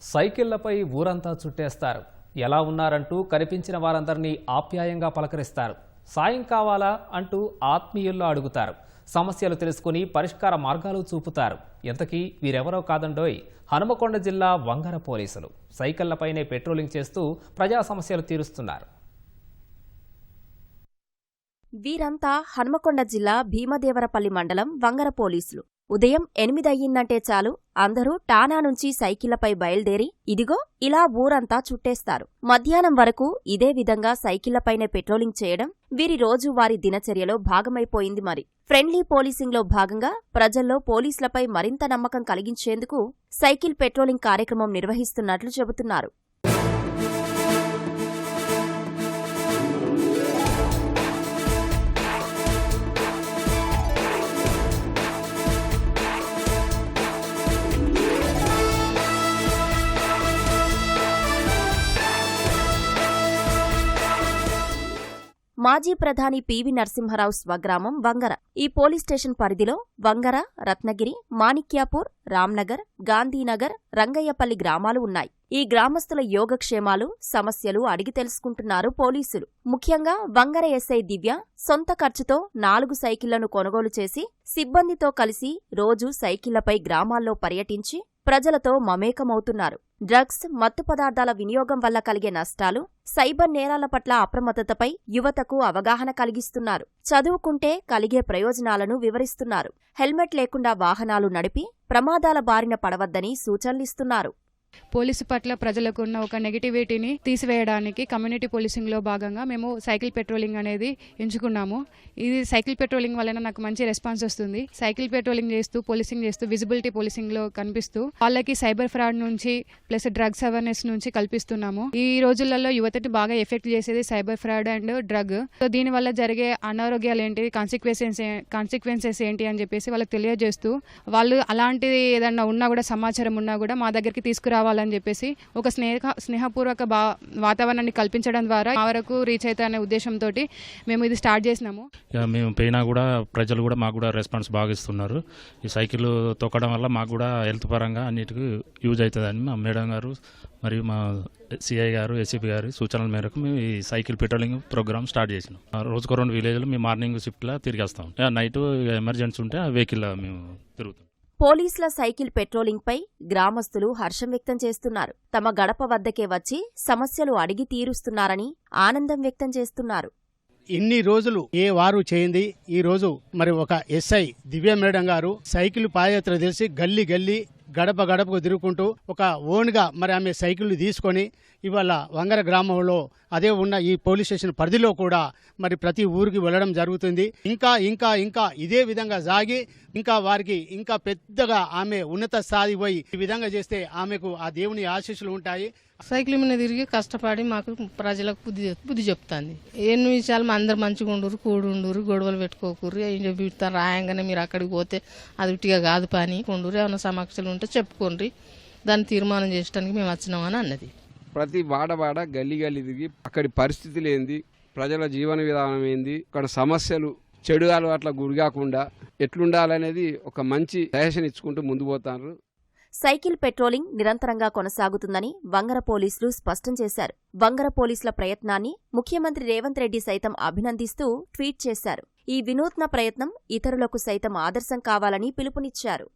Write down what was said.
సైకిళ్ళపై ఊరంతా చుట్టేస్తారు. ఎలా ఉన్నారంటూ కనిపించిన వారందరినీ ఆప్యాయంగా పలకరిస్తారు. సాయం కావాలా అంటూ ఆత్మీయుల్లో అడుగుతారు. సమస్యలు తెలుసుకుని పరిష్కార మార్గాలు చూపుతారు. ఎంతకీ వీరెవరో కాదండోయ్. హనుమకొండ జిల్లా వంగర పోలీసులు. సైకిళ్ళపైనే పెట్రోలింగ్ చేస్తూ ప్రజా సమస్యలు తీరుస్తున్నారు. వీరంతా హన్మకొండ జిల్లా భీమదేవరపల్లి మండలం వంగర పోలీసులు. ఉదయం ఎనిమిదయ్యిందంటే చాలు. అందరూ టానా నుంచి సైకిళ్ళపై బయలుదేరి ఇదిగో ఇలా ఊరంతా చుట్టేస్తారు. మధ్యాహ్నం వరకు ఇదే విధంగా సైకిళ్ళపైనే పెట్రోలింగ్ చేయడం వీరి రోజువారి దినచర్యలో భాగమైపోయింది మరి. ఫ్రెండ్లీ పోలీసింగ్లో భాగంగా ప్రజల్లో పోలీసులపై మరింత నమ్మకం కలిగించేందుకు సైకిల్ పెట్రోలింగ్ కార్యక్రమం నిర్వహిస్తున్నట్లు చెబుతున్నారు. మాజీ ప్రధాని పివి నరసింహరావు స్వగ్రామం వంగర. ఈ పోలీస్ స్టేషన్ పరిధిలో వంగర రత్నగిరి మాణిక్యాపూర్ రామ్నగర్ గాంధీనగర్ రంగయ్యపల్లి గ్రామాలు ఉన్నాయి. ఈ గ్రామస్తుల యోగక్షేమాలు సమస్యలు అడిగి తెలుసుకుంటున్నారు పోలీసులు. ముఖ్యంగా వంగర ఎస్ఐ దివ్య సొంత ఖర్చుతో నాలుగు సైకిళ్ళను కొనుగోలు చేసి సిబ్బందితో కలిసి రోజు సైకిళ్ళపై గ్రామాల్లో పర్యటించి ప్రజలతో మమేకమవుతున్నారు. డ్రగ్స్ మత్తు పదార్థాల వినియోగం వల్ల కలిగే నష్టాలు సైబర్ నేరాల పట్ల అప్రమత్తతపై యువతకు అవగాహన కలిగిస్తున్నారు. చదువుకుంటే కలిగే ప్రయోజనాలను వివరిస్తున్నారు. హెల్మెట్ లేకుండా వాహనాలు నడిపి ప్రమాదాల బారిన పడవద్దని సూచనలిస్తున్నారు. పోలీసు పట్ల ప్రజలకు ఉన్న ఒక నెగిటివిటీని తీసివేయడానికి కమ్యూనిటీ పోలీసింగ్లో భాగంగా మేము సైకిల్ పెట్రోలింగ్ అనేది ఎంచుకున్నాము. ఇది సైకిల్ పెట్రోలింగ్ వలన నాకు మంచి రెస్పాన్స్ వస్తుంది. సైకిల్ పెట్రోలింగ్ చేస్తూ పోలీసింగ్ చేస్తూ విజిబిలిటీ పోలీసింగ్లో కనిపిస్తూ వాళ్ళకి సైబర్ ఫ్రాడ్ నుంచి ప్లస్ డ్రగ్స్ అవేర్నెస్ నుంచి కల్పిస్తున్నాము. ఈ రోజులలో యువతని బాగా ఎఫెక్ట్ చేసేది cyber fraud and drug. So దీనివల్ల జరిగే అనారోగ్యాలు ఏంటి కాన్సిక్వెన్సెస్ కాన్సిక్వెన్సెస్ ఏంటి అని చెప్పేసి వాళ్ళకి తెలియజేస్తూ వాళ్ళు అలాంటిది ఏదన్నా ఉన్నా కూడా సమాచారం ఉన్నా కూడా మా దగ్గరికి తీసుకురావాలి తీసుకురావాలని చెప్పేసి ఒక స్నేహ స్నేహపూర్వక బా వాతావరణాన్ని కల్పించడం ద్వారా మా వరకు రీచ్ అవుతా అనే ఉద్దేశంతో మేము ఇది స్టార్ట్ చేసినాము. మేము పోయినా కూడా ప్రజలు కూడా మాకు కూడా రెస్పాన్స్ బాగా ఇస్తున్నారు. ఈ సైకిల్ తొక్కడం వల్ల మాకు కూడా హెల్త్ పరంగా అన్నిటికీ యూజ్ అవుతుందని మా మేడం గారు మరియు మా సిఐ గారు ఎస్సీపీ గారు సూచనల మేరకు మేము ఈ సైకిల్ పెట్రోలింగ్ ప్రోగ్రామ్ స్టార్ట్ చేసినాం. ఆ రోజుకు రెండు విలేజ్లు మేము మార్నింగ్ షిఫ్ట్లో తిరిగి వస్తాం నైట్ ఎమర్జెన్సీ ఉంటే ఆ వెహికల్ మేము తిరుగుతాం. పోలీసుల సైకిల్ పెట్రోలింగ్పై గ్రామస్తులు హర్షం వ్యక్తం చేస్తున్నారు. తమ గడప వద్దకే వచ్చి సమస్యలు అడిగి తీరుస్తున్నారని ఆనందం వ్యక్తం చేస్తున్నారు. ఇన్ని రోజులు ఏ వారు చేయింది? ఈ రోజు మరి ఒక ఎస్ఐ దివ్య మేడం గారు సైకిల్ పాదయాత్ర తెలిసి గల్లీ గల్లీ గడప గడపకు తిరుగుకుంటూ ఒక ఓన్గా మరి ఆమె సైకిల్ తీసుకొని ఇవాళ వంగర గ్రామంలో అదే ఉన్న ఈ పోలీస్ స్టేషన్ పరిధిలో కూడా మరి ప్రతి ఊరికి వెళ్ళడం జరుగుతుంది. ఇంకా ఇంకా ఇంకా ఇదే విధంగా సాగి ఇంకా వారికి ఇంకా పెద్దగా ఆమె ఉన్నత స్థాయి పోయి ఈ విధంగా చేస్తే ఆమెకు ఆ దేవుని ఆశీస్సులు ఉంటాయి. సైకిల్ మీద తిరిగి కష్టపడి మాకు ప్రజలకు బుద్ధి బుద్ధి చెప్తాంది. ఎన్ని విషయాలు మా అందరు మంచిగా ఉండరు కూడుండరు గొడవలు పెట్టుకోకూరు ఏం చెప్తారు రాయంగానే మీరు అక్కడికి పోతే అది ఉట్టిగా కాదు పని. కొండూరు ఏమైనా సమస్యలు ఉంటే చెప్పుకోండి. దాన్ని తీర్మానం చేయడానికి మేము వచ్చినామని అన్నది. ప్రతి వాడవాడ గల్లీ గల్లీ తిరిగి అక్కడి పరిస్థితులు ఏంది? ప్రజల జీవన విధానం ఏంది? అక్కడ సమస్యలు చెడు అలవాట్ల గురికాకుండా ఎట్లుండాలనేది ఒక మంచి సజెషన్ ఇచ్చుకుంటూ ముందు పోతారు. సైకిల్ పెట్రోలింగ్ నిరంతరంగా కొనసాగుతుందని వంగర పోలీసులు స్పష్టం చేశారు. వంగర పోలీసుల ప్రయత్నాన్ని ముఖ్యమంత్రి రేవంత్ రెడ్డి సైతం అభినందిస్తూ ట్వీట్ చేశారు. ఈ వినూత్న ప్రయత్నం ఇతరులకు సైతం ఆదర్శం కావాలని పిలుపునిచ్చారు.